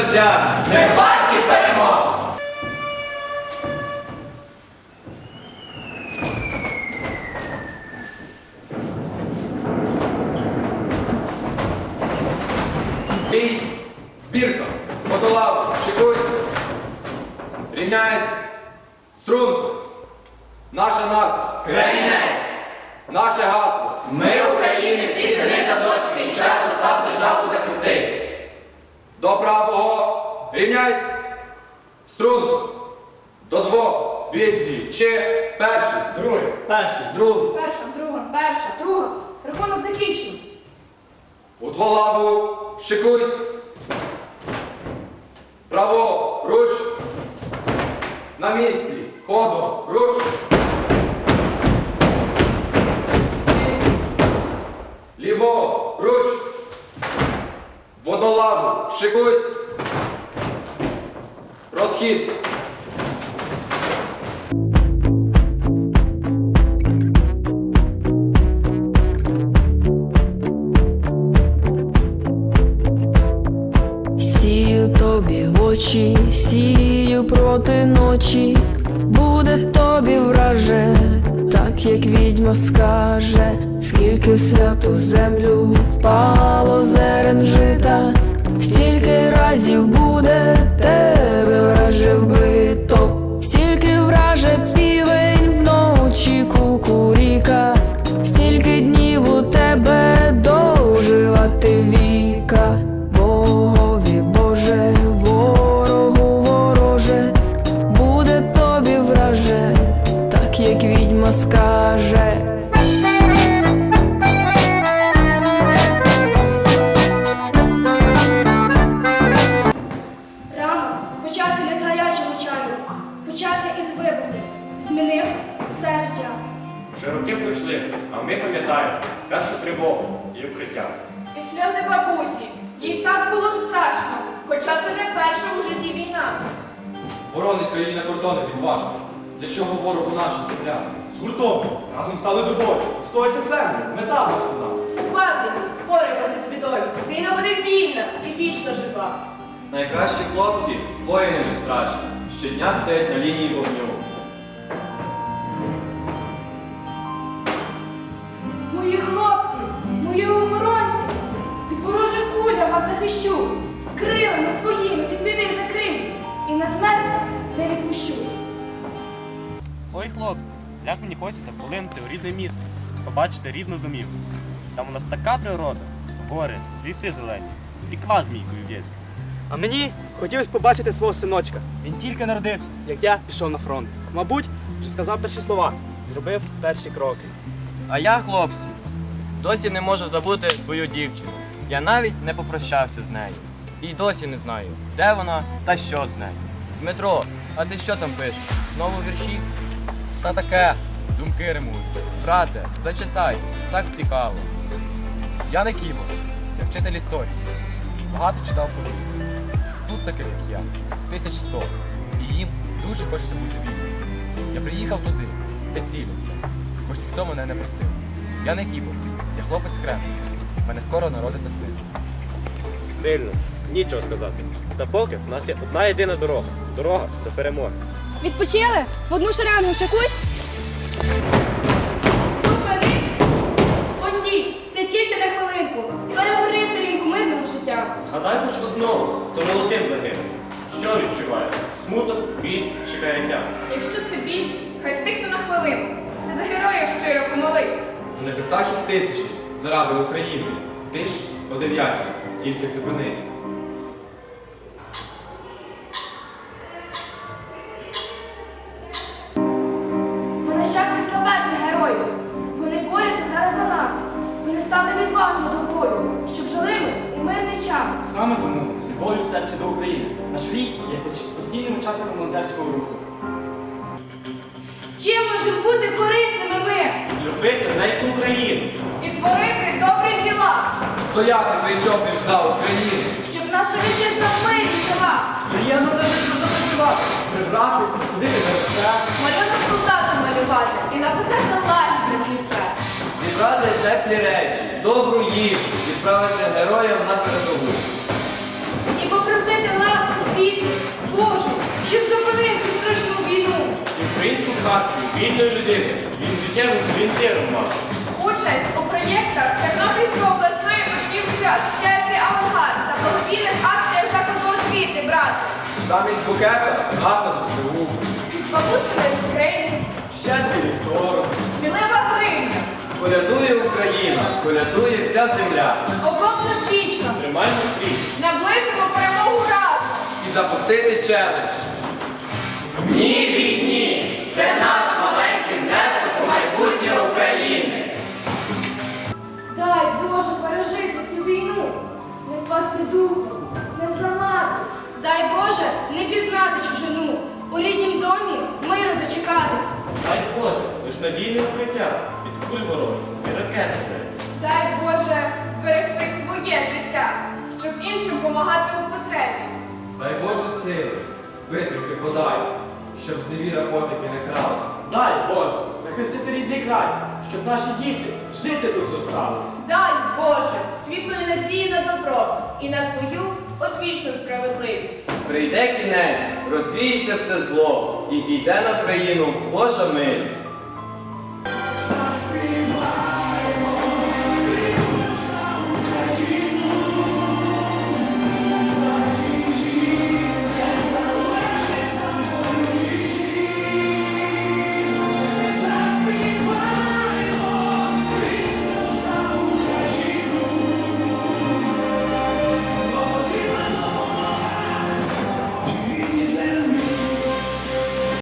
завзяти. Ми варті перемог! Бій, збірка, водолаву, шикуйся. Рівняйся. Струнко. Наша назва. Кремінець! Наше гасло. Ми, України, всі сини та дочки, і час остав державу захистити. Рівняйся. Струнко. До двох. Відлі. Чи перший. Другий, перший, другий. Перша, друга, перша, друга. Рахунок закінчений. У дволаву. Шикуйся. Право. Руч. На місці. Ходом. Руч. Ліво. Руч. Водолаву. Шикуйся. Розхід. Сію тобі в очі, сію проти ночі, буде тобі враже, так як відьма скаже, скільки в святу землю впало зерен жита, стільки разів буде тебе враже вбито, роки пройшли, а ми пам'ятаємо першу тривогу і укриття. І сльози бабусі. Їй так було страшно, хоча це не перша у житті війна. Боронить країна кордони відважно. Для чого ворогу наша земля? Згуртовано, разом стали до бою. Стойте землю, мета в нас одна. Впевнені, впораємося з бідою. Україна буде вільна і вічно жива. Найкращі хлопці воїни безстрашні, щодня стоять на лінії вогню. Захищу, крилами своїми від біди закрию, і на смерть вас не відпущу. Ой, хлопці, як мені хочеться полинути у рідне місто, побачити рідну домівку. Там у нас така природа, гори, ліси зелені, і ква змійкою в'ється. А мені хотілося побачити свого синочка, Він тільки народився. як я пішов на фронт. Мабуть, вже сказав перші слова, зробив перші кроки. А я, хлопці, досі не можу забути свою дівчину. Я навіть не попрощався з нею. І досі не знаю, де вона та що з нею. Дмитро, а ти що там пишеш? Знову вірші? Та таке, думки римують. Брате, зачитай, так цікаво. Я не Ківо, я вчитель історії. Багато читав повітря. Тут таких, як я, тисяч сто. І їм дуже хочеться бути вільним. Я приїхав туди, де ціляться, хоч ніхто мене не просив. Я не Кібо, я хлопець. В мене скоро народиться син. Сильно, нічого сказати. Та поки в нас є одна єдина дорога. Дорога до перемоги. Відпочили? В одну шеренгу шикусь? Зупинись! Постій! Це тільки на хвилинку. Перегорни сторінку мирного життя. Згадай хоч одного, хто молодим загинув. Що відчуває? Смуток, біль чи каяття? Якщо це біль, хай стихне на хвилину. Ти за героїв щиро помолись. У небесах їх тисячі, заради України. Ти ж о дев'ятій, тільки зупинись. Ми нащадки славетних героїв. Вони борються зараз за нас. Вони стали відважно до бою, щоб жили ми у мирний час. Саме тому з любов'ю в серці до України наш рік є постійним учасником волонтерського руху. Чим можемо бути корисними ми? Любити неньку Україну творити добрі діла, стояти причопиш за Україну, щоб наша вітчизна в мирі жила. Приємно завжди можна працювати, прибрати, на гравця. Малюнок солдата малювати і написати лагідне слівця. Зібрати теплі речі, добру їжу, відправити героям на передову. І попросити ласку світу, Божу, щоб зупинив цю страшну війну. І українську хату, вільної людини, він життєвим орієнтиром мав. 6 у проєктах Тернопільської обласної учнівської асоціації «Авангард» та благодійних акціях закладу освіти, брати. Замість букета гата ЗСУ. Із бабусиної скрині. Щедрий вівторок. Смілива гривня. Колядує Україна, колядує вся земля. Окопна свічка. Тримаймо стріч. Наблизимо перемогу разом. І запустити челендж. Ні! Впасти духом, не зламатись. Дай Боже не пізнати чужину, у ріднім домі миру дочекатись. Дай Боже, лиш надійне укриття від куль ворожих і ракет. Дай Боже зберегти своє життя, щоб іншим помагати у потребі. Дай Боже сили, витримки подай, щоб зневіра потики не кралась. Дай Боже, захистити рідний край, щоб наші діти жити тут зостались. Дай надії на добро і на твою одвічну справедливість. Прийде кінець, розвіється все зло, і зійде на країну Божа милість.